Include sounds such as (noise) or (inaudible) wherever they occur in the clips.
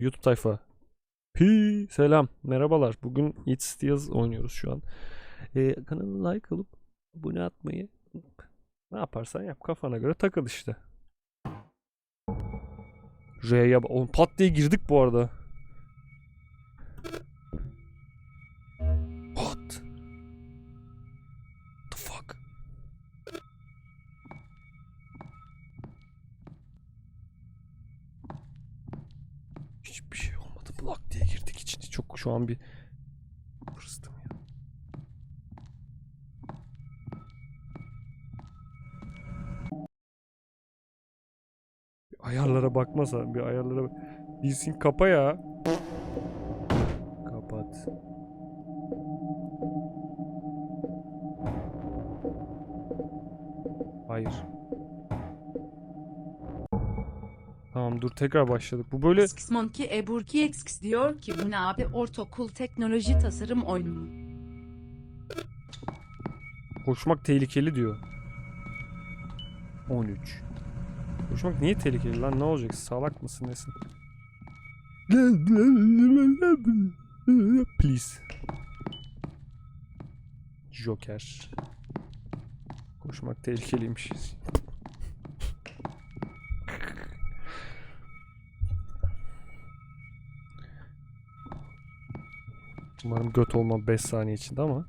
YouTube tayfa. Pi selam. Merhabalar. Bugün It Steals oynuyoruz şu an. Ee, kanala like alıp abone atmayı ne yaparsan yap kafana göre takıl işte. R'ye pat diye girdik bu arada. Şu an bir hırstım ya. Bir ayarlara bakmasa bir ayarlara bilsin kapa ya. Kapat. Hayır. Tamam dur tekrar başladık. Bu böyle X Monkey Eburki X diyor ki bu ne abi ortaokul teknoloji tasarım oyunu mu? Koşmak tehlikeli diyor. 13. Koşmak niye tehlikeli lan? Ne olacak? Salak mısın nesin? Please. Joker. Koşmak tehlikeliymiş. Umarım göt olmam 5 saniye içinde ama.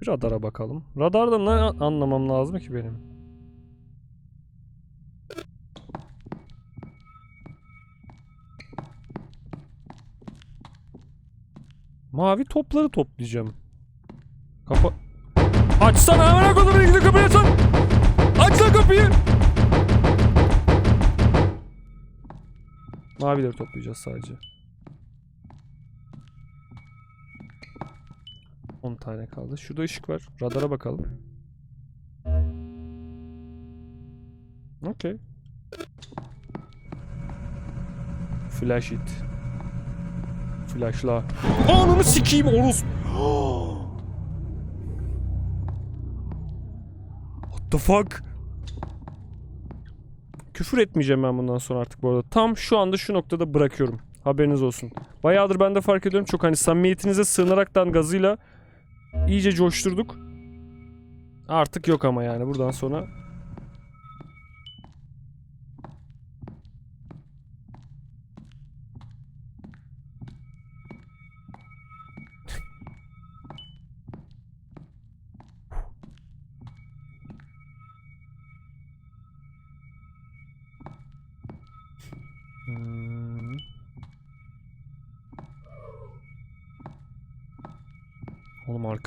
Bir radara bakalım. Radarda ne anlamam lazım ki benim? Mavi topları toplayacağım. Kapa... Açsana amına kodumun ilgili kapıyı açsana! Aç kapıyı! Mavileri toplayacağız sadece. 10 tane kaldı. Şurada ışık var. Radara bakalım. Okey. Flash it. Flashla. Ananı sikeyim orus. What the fuck? Küfür etmeyeceğim ben bundan sonra artık bu arada. Tam şu anda şu noktada bırakıyorum. Haberiniz olsun. Bayağıdır ben de fark ediyorum. Çok hani samimiyetinize sığınaraktan gazıyla iyice coşturduk. Artık yok ama yani buradan sonra.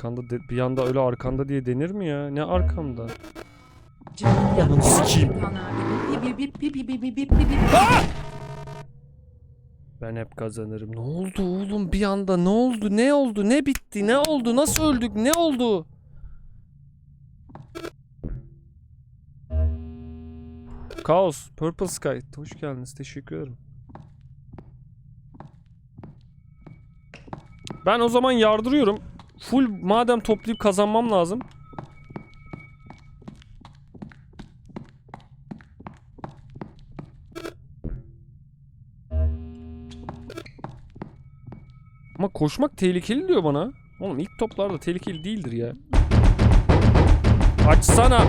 arkanda de, bir anda öyle arkanda diye denir mi ya? Ne arkamda? Canım. Ben hep kazanırım. Ne oldu oğlum bir anda? Ne oldu? Ne oldu? Ne bitti? Ne oldu? Nasıl öldük? Ne oldu? Kaos, Purple Sky. Hoş geldiniz. Teşekkür ederim. Ben o zaman yardırıyorum. Full madem toplayıp kazanmam lazım. Ama koşmak tehlikeli diyor bana. Oğlum ilk toplarda tehlikeli değildir ya. Açsana.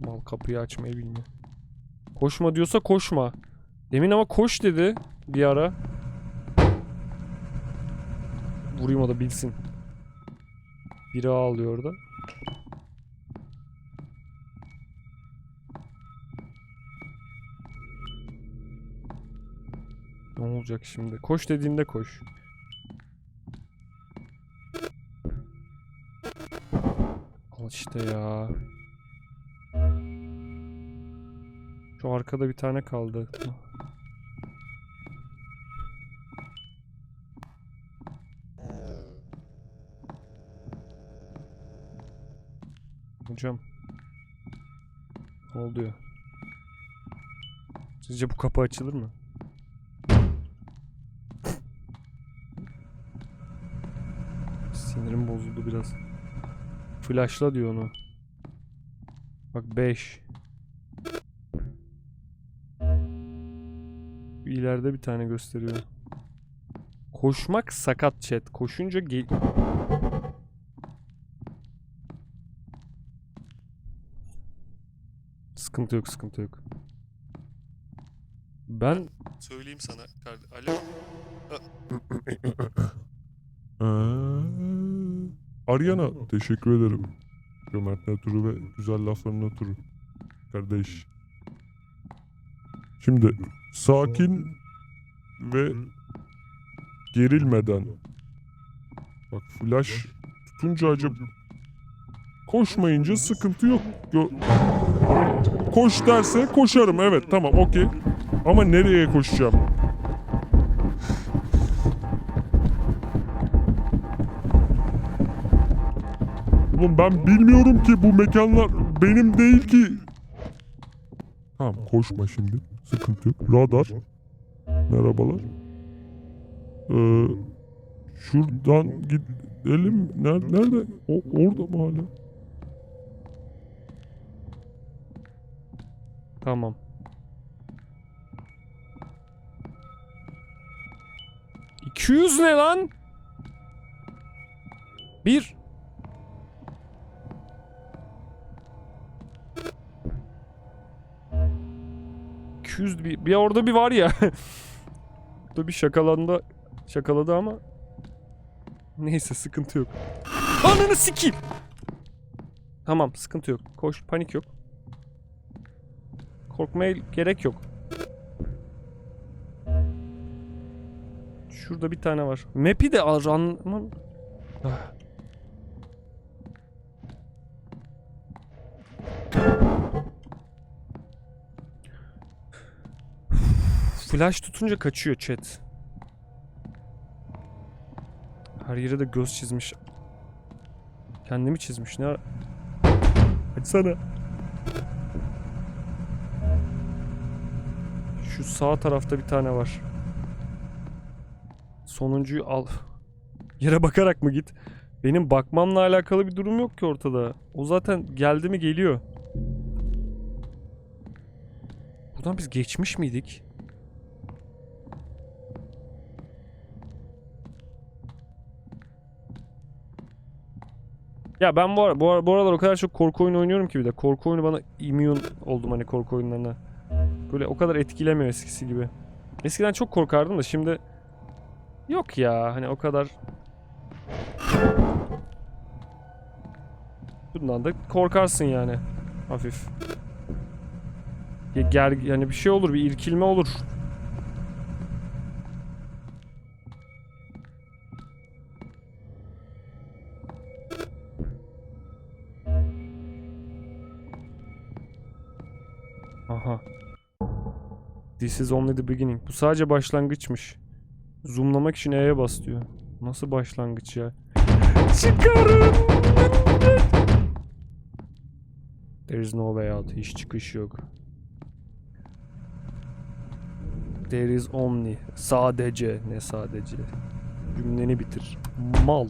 Mal kapıyı açmayı bilmiyor. Koşma diyorsa koşma. Demin ama koş dedi bir ara. Vurayım o da bilsin. Biri ağlıyor orada. Ne olacak şimdi? Koş dediğinde koş. Al işte ya. Şu arkada bir tane kaldı. Hocam. Ne oluyor? Sizce bu kapı açılır mı? Sinir Sinirim bozuldu biraz. Flashla diyor onu. Bak 5. İleride bir tane gösteriyor. Koşmak sakat chat. Koşunca gel... Sıkıntı yok, sıkıntı yok. Ben Söyleyeyim sana. Alo. Ee, Ariana teşekkür ederim. Cömert ötürü ve güzel lafların ötürü. Kardeş. Şimdi sakin ve gerilmeden. Bak flash tutunca acaba koşmayınca sıkıntı yok. Gö- Koş derse koşarım evet tamam okey. Ama nereye koşacağım? Oğlum ben bilmiyorum ki bu mekanlar benim değil ki. Tamam koşma şimdi. Sıkıntı yok. Radar. Merhabalar. Ee, şuradan gidelim. Nerede? Nerede? O, orada mı hala? Tamam. ...200 ne lan? Bir. ...200 bir, bir orada bir var ya... (laughs) ...burada bir şakalandı... ...şakaladı ama... ...neyse sıkıntı yok. Ananı sikeyim! Tamam sıkıntı yok. Koş panik yok. Korkmaya gerek yok. Şurada bir tane var. Map'i de al ran... Ah. Flash tutunca kaçıyor chat. Her yere de göz çizmiş. Kendimi çizmiş. Ne ara... Açsana. Şu sağ tarafta bir tane var. Sonuncuyu al. Yere bakarak mı git? Benim bakmamla alakalı bir durum yok ki ortada. O zaten geldi mi geliyor. Buradan biz geçmiş miydik? Ya ben bu, ara, bu, ara- bu aralar o kadar çok korku oyunu oynuyorum ki bir de. Korku oyunu bana immune oldum hani korku oyunlarına. Böyle o kadar etkilemiyor eskisi gibi. Eskiden çok korkardım da şimdi yok ya hani o kadar Bundan da korkarsın yani hafif. Ger yani bir şey olur bir irkilme olur. Aha. This is only the beginning. Bu sadece başlangıçmış. Zoomlamak için E'ye bas diyor. Nasıl başlangıç ya? Çıkarın! There is no way out. Hiç çıkış yok. There is only. Sadece. Ne sadece? Cümleni bitir. Mal.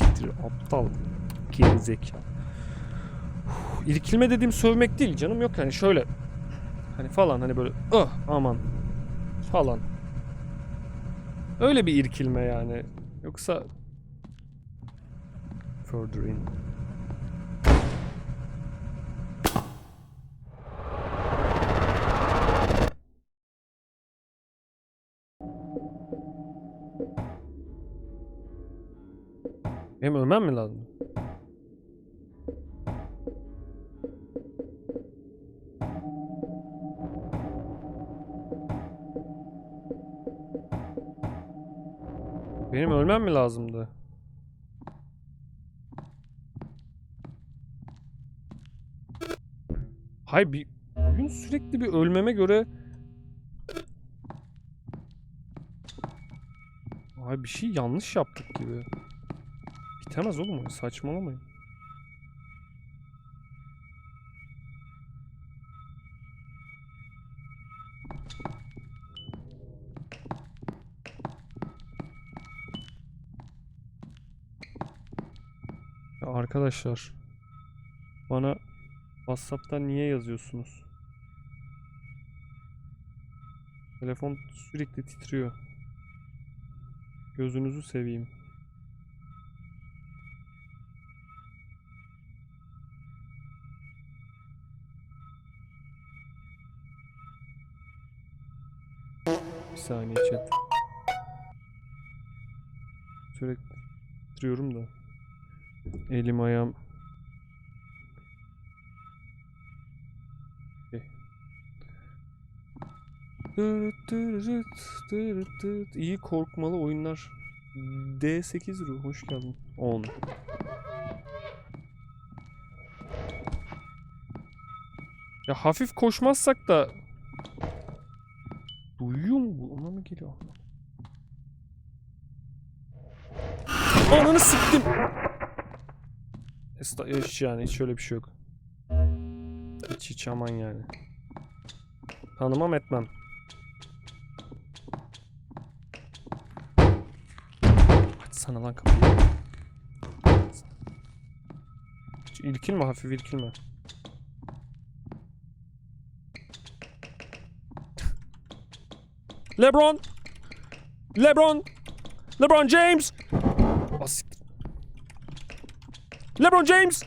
Bitir. Aptal. Gerizekalı. İrkilme dediğim sövmek değil canım. Yok hani şöyle. Hani falan hani böyle. Ah aman. Falan. Öyle bir irkilme yani. Yoksa further in. Benim ölmem mi lazım? Benim ölmem mi lazımdı? Hayır bir oyun sürekli bir ölmeme göre Ay bir şey yanlış yaptık gibi. Bitemez oğlum saçmalamayın. Ya arkadaşlar bana WhatsApp'tan niye yazıyorsunuz? Telefon sürekli titriyor. Gözünüzü seveyim. Bir saniye chat. Sürekli titriyorum da. Elim ayağım. Tırıt. İyi korkmalı oyunlar. D8 ruh hoş geldin. 10. Ya hafif koşmazsak da Duyuyor mu bu? Ona mı geliyor? Ananı siktim. Esta hiç yani hiç öyle bir şey yok. Hiç hiç aman yani. Tanımam etmem. Açsana lan kapıyı. Hiç irkilme hafif irkilme. (laughs) LeBron! LeBron! LeBron James! LeBron James!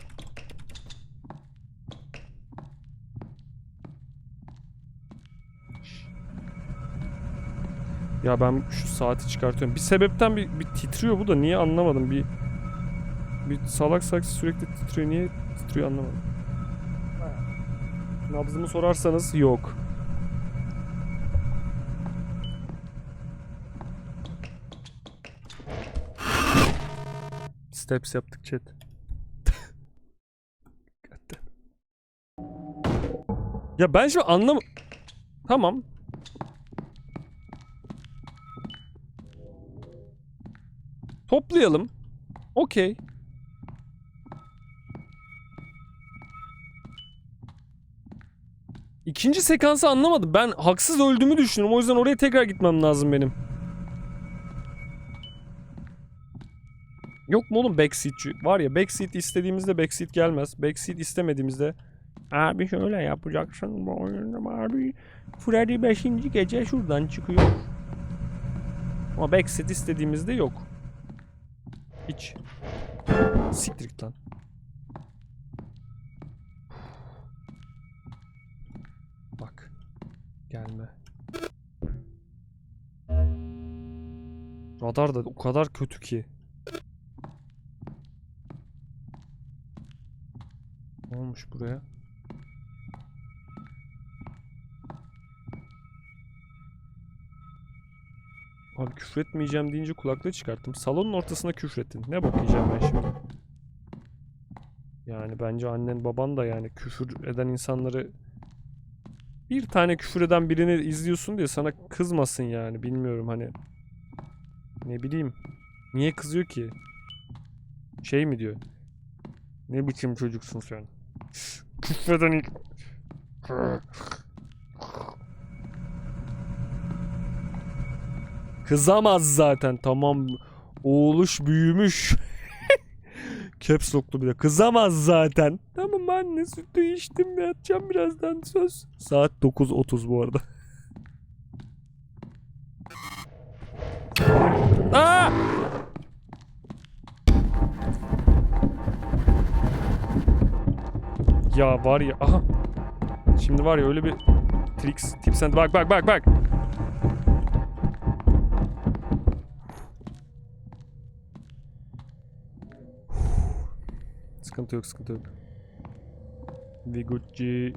Ya ben şu saati çıkartıyorum. Bir sebepten bir, bir titriyor bu da niye anlamadım. Bir bir salak saksı sürekli titriyor. Niye titriyor anlamadım. Nabzımı sorarsanız yok. Steps yaptık chat. Ya ben şu anlam... Tamam. Toplayalım. Okey. İkinci sekansı anlamadım. Ben haksız öldüğümü düşünüyorum. O yüzden oraya tekrar gitmem lazım benim. Yok mu oğlum backseatçi? Var ya backseat istediğimizde backseat gelmez. Backseat istemediğimizde abi şöyle yapacaksın bu oyunda abi. Freddy 5. gece şuradan çıkıyor. Ama backseat istediğimizde yok. Hiç. Siktir lan. Bak. Gelme. Radar da o kadar kötü ki. Ne olmuş buraya? Abi küfretmeyeceğim deyince kulaklığı çıkarttım. Salonun ortasına küfrettin. Ne bakacağım ben şimdi? Yani bence annen baban da yani küfür eden insanları bir tane küfür eden birini izliyorsun diye sana kızmasın yani bilmiyorum hani ne bileyim niye kızıyor ki şey mi diyor ne biçim çocuksun sen küfreden ilk Kızamaz zaten tamam. Oğluş büyümüş. (laughs) Caps lock'lu bir de. Kızamaz zaten. Tamam anne sütü içtim yatacağım birazdan söz. Saat 9.30 bu arada. (laughs) Aa! Ya var ya aha. Şimdi var ya öyle bir tricks tips and bak bak bak bak. Sıkıntı yok, sıkıntı yok. We Gucci.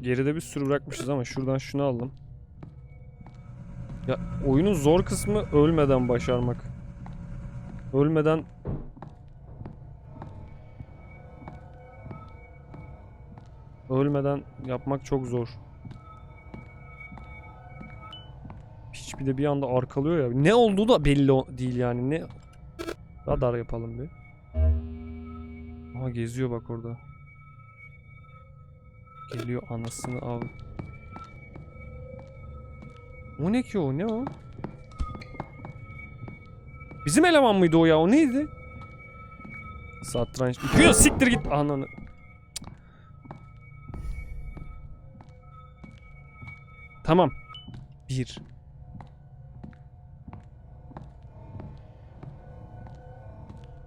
Geride bir sürü bırakmışız ama şuradan şunu aldım. Ya oyunun zor kısmı ölmeden başarmak. Ölmeden Ölmeden yapmak çok zor. Bir de bir anda arkalıyor ya. Ne olduğu da belli değil yani. Ne radar yapalım bir. Aha geziyor bak orada. Geliyor anasını av. O ne ki o? Ne o? Bizim eleman mıydı o ya? O neydi? Satranç. Yürü siktir git. Ananı. Tamam. Bir.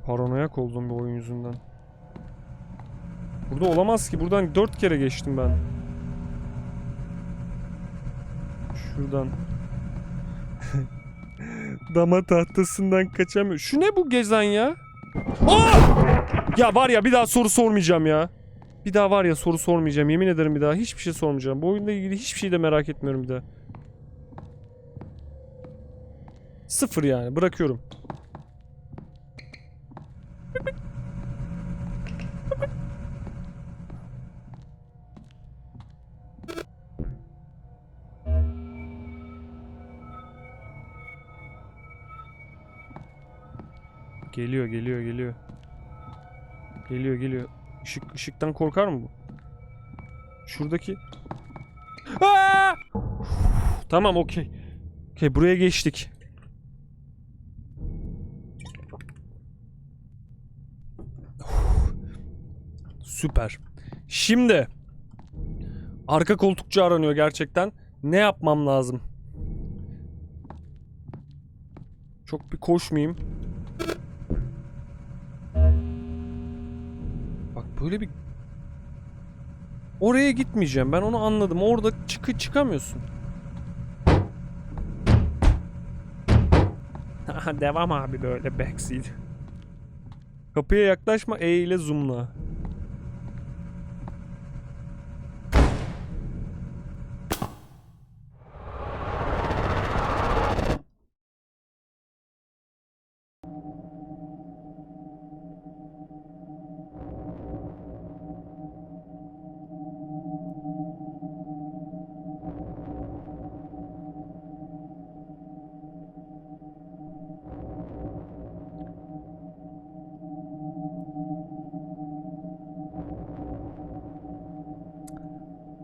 Paranoyak oldum bu oyun yüzünden. Burada olamaz ki. Buradan dört kere geçtim ben. Şuradan. (laughs) Dama tahtasından kaçamıyor. Şu ne bu gezen ya? Aa! Ya var ya bir daha soru sormayacağım ya. Bir daha var ya soru sormayacağım. Yemin ederim bir daha hiçbir şey sormayacağım. Bu oyunla ilgili hiçbir şey de merak etmiyorum bir daha. Sıfır yani bırakıyorum. Geliyor geliyor geliyor. Geliyor geliyor. Işık, ışıktan korkar mı bu? Şuradaki... Uf, tamam okey. Okey buraya geçtik. Süper. Şimdi arka koltukçu aranıyor gerçekten. Ne yapmam lazım? Çok bir koşmayayım. Böyle bir Oraya gitmeyeceğim. Ben onu anladım. Orada çıkı çıkamıyorsun. (laughs) Devam abi böyle backseat. Kapıya yaklaşma E ile zoomla.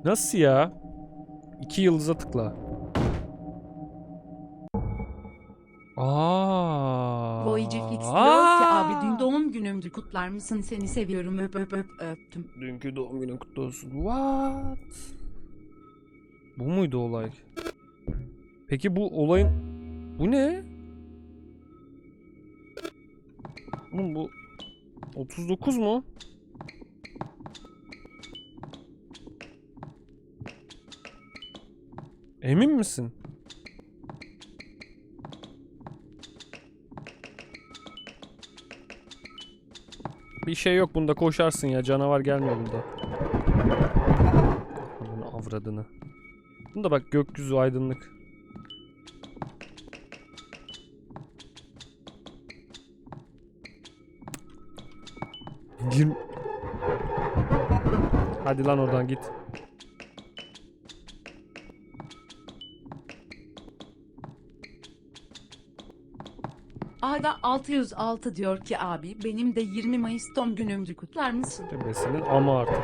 Nasıl ya? İki yıldıza tıkla. Aa. Voyager Fix diyor ki abi dün doğum günümdü kutlar mısın seni seviyorum öp öp öp öptüm. Dünkü doğum günün kutlu olsun. What? Bu muydu olay? Peki bu olayın... Bu ne? Oğlum bu... 39 mu? Emin misin? Bir şey yok bunda koşarsın ya canavar gelmiyor bunda. Bunun avradını. Bunda bak gökyüzü aydınlık. Gir... Hadi lan oradan git. Ada 606 diyor ki abi benim de 20 Mayıs doğum günümdü kutlar mısın? Tepesinin ama artık.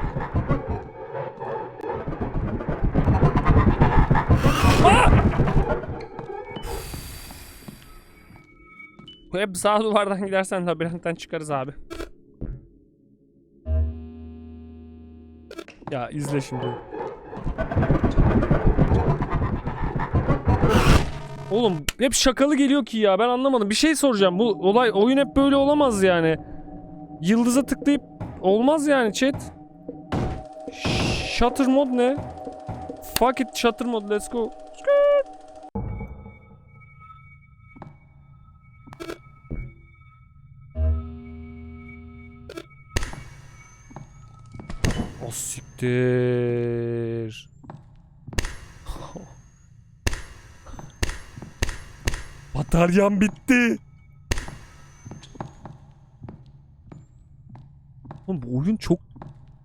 Bu hep sağ duvardan gidersen labirentten çıkarız abi. Ya izle şimdi. Oğlum hep şakalı geliyor ki ya ben anlamadım. Bir şey soracağım. Bu olay oyun hep böyle olamaz yani. Yıldıza tıklayıp olmaz yani chat. Shutter mod ne? Fuck it shutter mod let's go. O siktir. Bataryam bitti. Oğlum bu oyun çok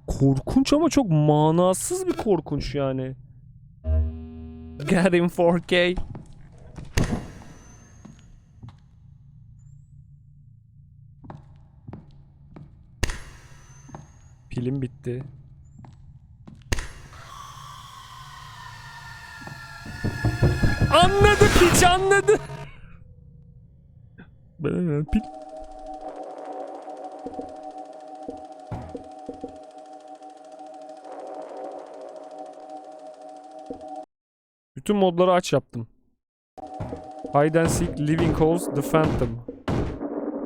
korkunç ama çok manasız bir korkunç yani. Get in 4K. Pilim bitti. Anladı piç anladı. Pil. Bütün modları aç yaptım. Hide and Seek, Living Halls, The Phantom.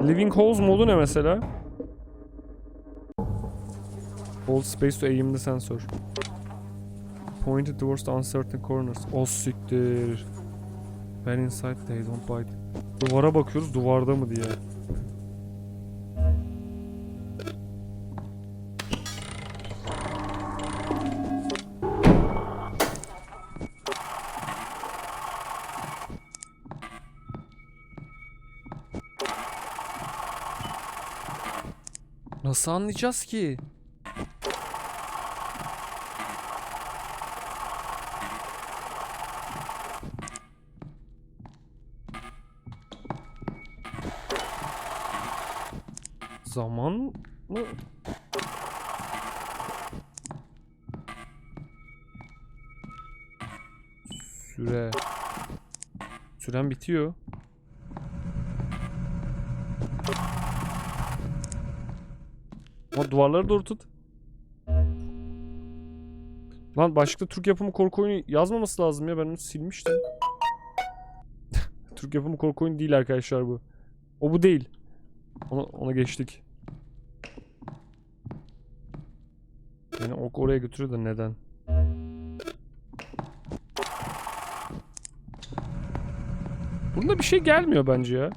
Living Halls modu ne mesela? Hold space to aim the sensor. Pointed towards the uncertain corners. O siktir. Ben inside they don't bite. Duvara bakıyoruz duvarda mı diye. Nasıl anlayacağız ki? Süren bitiyor. Ama duvarları doğru tut. Lan başka Türk yapımı korku oyunu yazmaması lazım ya ben onu silmiştim. (laughs) Türk yapımı korku oyunu değil arkadaşlar bu. O bu değil. Ona, ona geçtik. Beni ok oraya götürüyor da neden? Bunda bir şey gelmiyor bence ya.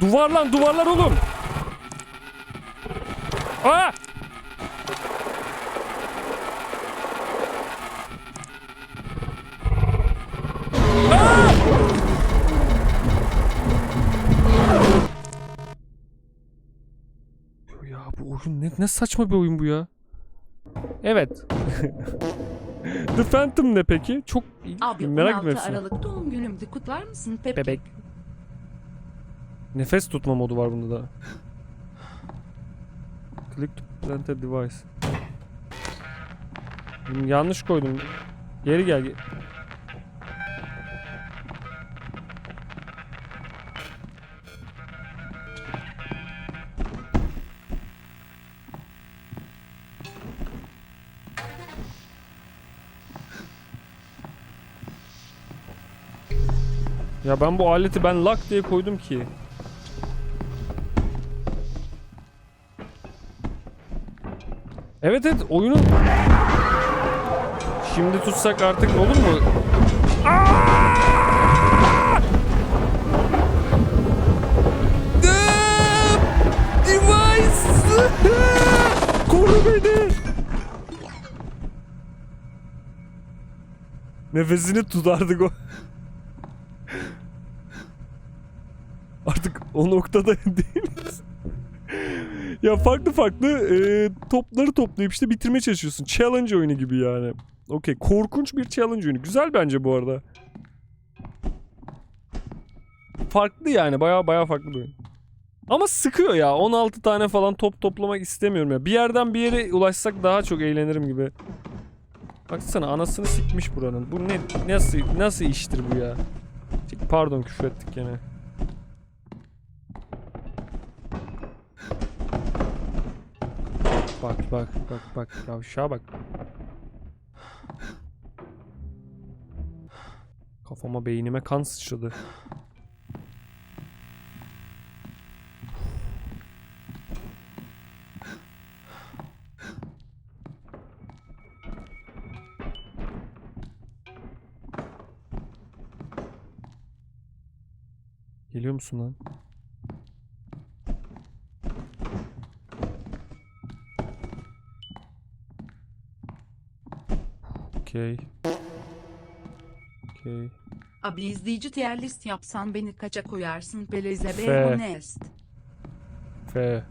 Duvar lan duvarlar oğlum. Aa! Ne saçma bir oyun bu ya. Evet. (laughs) The Phantom ne peki? Çok Abi merak 16 ettim. Aralık doğum günümdü kutlar mısın Pep? Bebek. Nefes tutma modu var bunda da. Click to plant a device. Yanlış koydum. Geri gel. Ya ben bu aleti ben lock diye koydum ki. Evet evet oyunun Şimdi tutsak artık olur mu? Koru beni! Nefesini tutardık o. Artık o noktada (laughs) değiliz. ya farklı farklı e, topları toplayıp işte bitirmeye çalışıyorsun. Challenge oyunu gibi yani. Okey. Korkunç bir challenge oyunu. Güzel bence bu arada. Farklı yani. Baya baya farklı bir oyun. Ama sıkıyor ya. 16 tane falan top toplamak istemiyorum ya. Bir yerden bir yere ulaşsak daha çok eğlenirim gibi. Baksana anasını sikmiş buranın. Bu ne nasıl nasıl iştir bu ya? Pardon küfür ettik gene. Bak bak bak bak yavşağa bak. Kafama beynime kan sıçradı. Geliyor musun lan? Okey. Okey. Abi izleyici tier list yapsan beni kaça koyarsın Peleze F. be honest. F.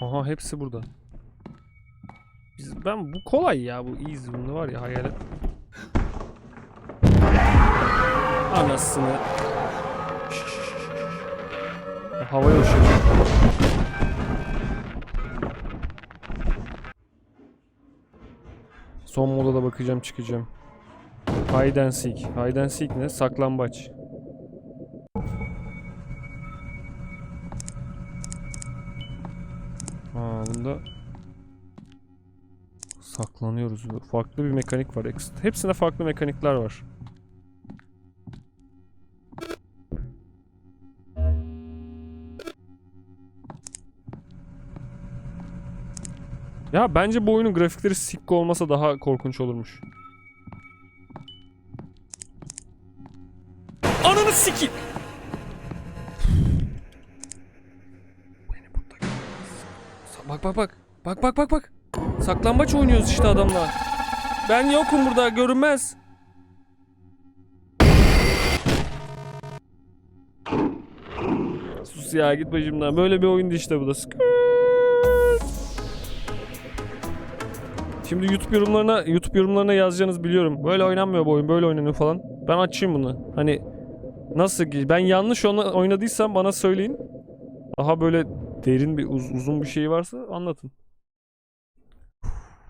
Aha hepsi burada. Ben bu kolay ya bu easy bunda var ya hayalet. Anasını. Ya, Havaya uçuyor. Son moda da bakacağım çıkacağım. Hide and seek. Hide and seek ne? Saklambaç. Saklanıyoruz. Farklı bir mekanik var. Hepsinde farklı mekanikler var. Ya bence bu oyunun grafikleri sikko olmasa daha korkunç olurmuş. Ananı sikeyim. Bak bak bak. Bak bak bak bak. Saklambaç oynuyoruz işte adamla. Ben yokum burada görünmez. Sus ya git başımdan. Böyle bir oyundu işte bu da. Şimdi YouTube yorumlarına YouTube yorumlarına yazacağınız biliyorum. Böyle oynanmıyor bu oyun, böyle oynanıyor falan. Ben açayım bunu. Hani nasıl ki ben yanlış oynadıysam bana söyleyin. Daha böyle derin bir uz- uzun bir şey varsa anlatın.